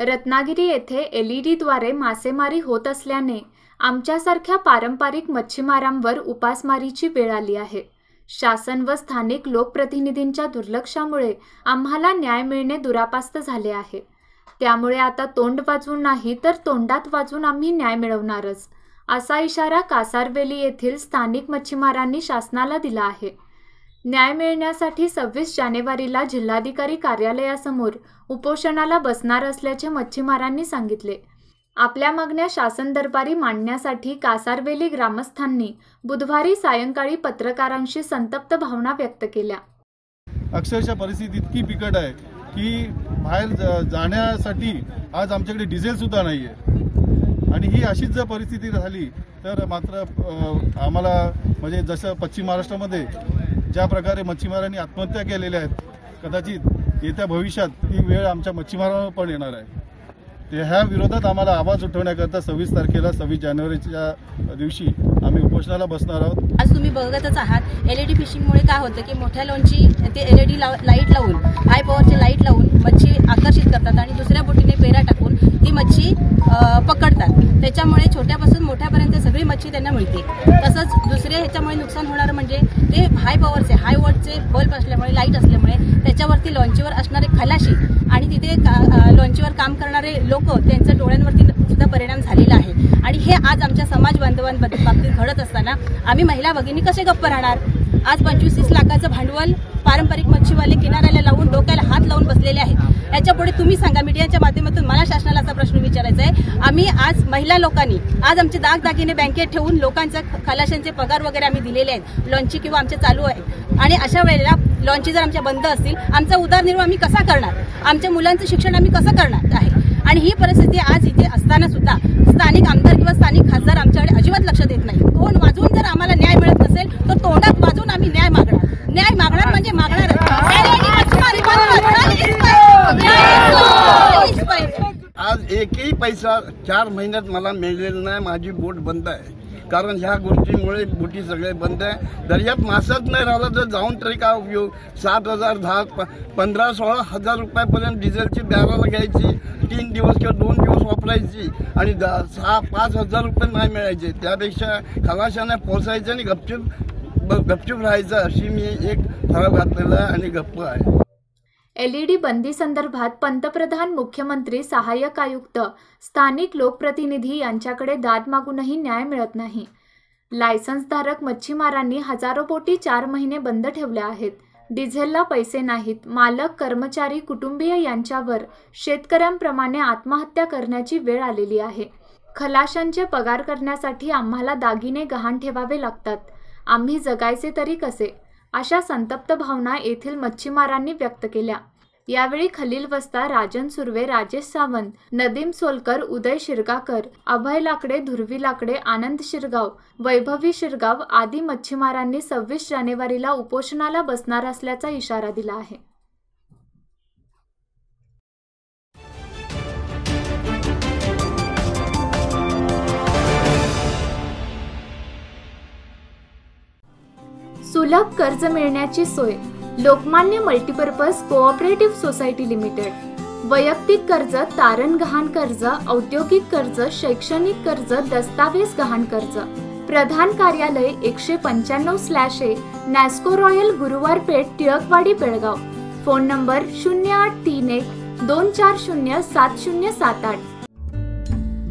रत्नागिरी येथे L E डीद्वारे मासेमारी होत असल्याने आमच्यासारख्या पारंपरिक मच्छीमारांवर उपासमारीची वेळ आली आहे. शासन व स्थानिक लोकप्रतिनिधींच्या दुर्लक्षामुळे आम्हाला न्याय मिळणे दुरापास्त झाले आहे. त्यामुळे आता तोंड वाजवून नाही तर तोंडात वाजून आम्ही न्याय मिळवणारच असा इशारा कासारवेली येथील स्थानिक मच्छीमारांनी शासनाला दिला आहे. न्याय मिळण्यासाठी सव्वीस जानेवारीला जिल्हाधिकारी कार्यालयासमोर उपोषणाला बसणार असल्याचे मच्छीमारांनी सांगितले. आपल्या मागण्या शासन दरबारी मांडण्यासाठी कासारवेली ग्रामस्थांनी बुधवारी सायंकाळी पत्रकारांशी संतप्त भावना व्यक्त केल्या. अक्षरशः परिस्थिती इतकी बिकट आहे की बाहेर जाण्यासाठी आज आमच्याकडे डिझेल सुद्धा नाही आहे आणि ही अशीच जर परिस्थिती झाली तर मात्र आम्हाला म्हणजे जसं पश्चिम महाराष्ट्रामध्ये ज्या प्रकारे मच्छीमारांनी आत्महत्या केलेल्या आहेत कदाचित येत्या भविष्यात ही वेळ आमच्या मच्छीमारांवर पण येणार आहे. ते ह्या विरोधात आम्हाला आवाज उठवण्याकरता सव्वीस तारखेला सव्वीस जानेवारीच्या दिवशी आम्ही उपोषणाला बसणार आहोत. आज तुम्ही बघतच आहात एलईडी फिशिंगमुळे काय होतं की मोठ्या लोनची ते एलईडी लाइट लावून हाय पॉवरची लाइट लावून मच्छी आकर्षित करतात. त्याच्यामुळे छोट्यापासून मोठ्यापर्यंत सगळी मच्छी त्यांना मिळते. तसंच दुसरे ह्याच्यामुळे नुकसान होणार म्हणजे ते हाय पॉवरचे हाय वॉटचे बल्ब असल्यामुळे लाइट असल्यामुळे त्याच्यावरती लॉन्चीवर असणारे खलाशी आणि तिथे का- लॉन्चीवर काम करणारे लोक त्यांच्या डोळ्यांवरती सुद्धा परिणाम झालेला आहे. आणि हे आज आमच्या समाज बांधवांबद्दल बाबतीत घडत असताना आम्ही महिला भगिनी कसे गप्प राहणार? आज पंचवीस तीस लाखाचं भांडवल पारंपरिक मच्छीवाले किनाऱ्याला लावून डोक्याला हात लावून बसलेले आहेत याच्यापुढे तुम्ही सांगा. मीडियाच्या माध्यमातून मला शासनाला असा प्रश्न विचारायचं आहे आम्ही आज महिला लोकांनी आज आमचे दागदागिने बँकेत ठेवून लोकांच्या खलाशांचे पगार वगैरे आम्ही दिलेले आहेत. लॉन्ची किंवा आमचे चालू आहे आणि अशा वेळेला लॉन्ची जर आमच्या बंद असतील आमचा उदरनिर्वाह आम्ही कसा करणार? आमच्या मुलांचं शिक्षण आम्ही कसं करणार आहे? आणि ही परिस्थिती आज इथे असताना सुद्धा स्थानिक आमदार किंवा स्थानिक खासदार आमच्याकडे अजिबात लक्ष देत नाही तोंड वाजवून जर आम्हाला न्याय मिळत नसेल तर तोंडात वाजवून आम्ही न्याय मागणार. न्याय मागणार म्हणजे मागणार आज एकही पैसा चार महिन्यात मला मिळलेला नाही माझी बोट बंद आहे. कारण ह्या गोष्टीमुळे बोटी सगळे बंद आहे. दर्यात मासाच नाही राहिला तर जाऊन तरी काय उपयोग? सात हजार दहा प- पंधरा सोळा हजार रुपयापर्यंत डिझेलची बॅरल घ्यायची तीन दिवस किंवा दोन दिवस वापरायची आणि द- सहा पाच हजार रुपये नाही मिळायचे. त्यापेक्षा खलाशाने पोचायचं आणि गपचूप गपचूप राहायचं अशी मी एक ठराव घातलेला आहे आणि गप्प आहे. एलईडी बंदी संदर्भात पंतप्रधान मुख्यमंत्री सहाय्यक आयुक्त स्थानिक लोकप्रतिनिधी यांच्याकडे दाद मागूनही न्याय मिळत नाही. लायसन्सधारक मच्छीमारांनी हजारो बोटी चार महिने बंद ठेवल्या आहेत. डिझेलला पैसे नाहीत. मालक कर्मचारी कुटुंबीय यांच्यावर शेतकऱ्यांप्रमाणे आत्महत्या करण्याची वेळ आलेली आहे. खलाशांचे पगार करण्यासाठी आम्हाला दागिने गहाण ठेवावे लागतात. आम्ही जगायचे तरी कसे? अशा संतप्त भावना येथील मच्छीमारांनी व्यक्त केल्या. यावेळी खलील वस्ता राजन सुर्वे राजेश सावंत नदीम सोलकर उदय शिरगाकर अभय लाकडे धुर्वी लाकडे आनंद शिरगाव वैभवी शिरगाव आदी मच्छीमारांनी सव्वीस जानेवारीला उपोषणाला बसणार असल्याचा इशारा दिला आहे. सुलभ कर्ज मिळण्याची सोय Lokmanya multipurpose cooperative society limited. वैयक्तिक कर्ज तारण गहाण कर्ज औद्योगिक कर्ज शैक्षणिक कर्ज दस्तावेज गहाण कर्ज. प्रधान कार्यालय एकशे पंच्याण्णव slash A Nasco royal Guruwar Peth Tilakwadi Belgaum. Phone number शून्य आठ तीन एक दोन चार शून्य सात शून्य सात आठ.